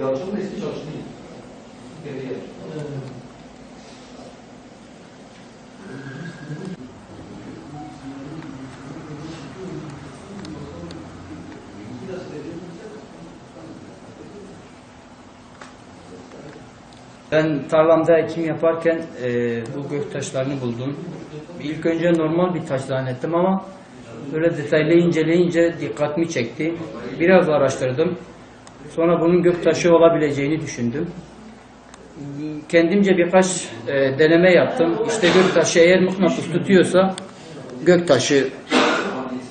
Yalçın da eski çalıştı. Geriye. Ben tarlamda ekim yaparken e, bu gök taşlarını buldum. İlk önce normal bir taş zannettim ama böyle detaylı inceleyince dikkatimi çekti. Biraz araştırdım. Sonra bunun gök taşı olabileceğini düşündüm. Kendimce birkaç e, deneme yaptım. İşte gök taşı eğer mıknatıs tutuyorsa gök taşı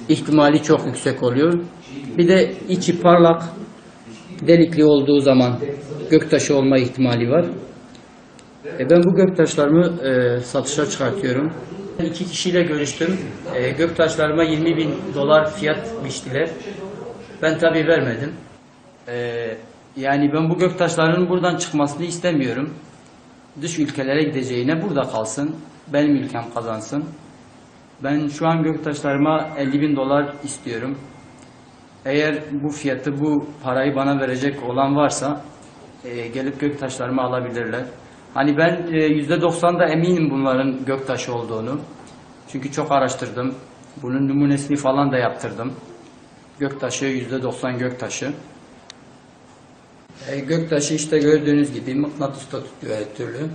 ihtimali çok yüksek oluyor. Bir de içi parlak, delikli olduğu zaman göktaşı olma ihtimali var. E, ben bu göktaşlarımı e, satışa çıkartıyorum. İki kişiyle görüştüm. E, göktaşlarıma 20 bin dolar fiyat biçtiler. Ben tabi vermedim. E, yani ben bu göktaşların buradan çıkmasını istemiyorum. Dış ülkelere gideceğine burada kalsın. Benim ülkem kazansın. Ben şu an göktaşlarıma 50 bin dolar istiyorum. Eğer bu fiyatı, bu parayı bana verecek olan varsa e, gelip göktaşlarımı alabilirler. Hani ben e, yüzde 90 da eminim bunların göktaşı olduğunu. Çünkü çok araştırdım. Bunun numunesini falan da yaptırdım. Göktaşı yüzde 90 göktaşı. E, göktaşı işte gördüğünüz gibi mıknatısta tutuyor her türlü.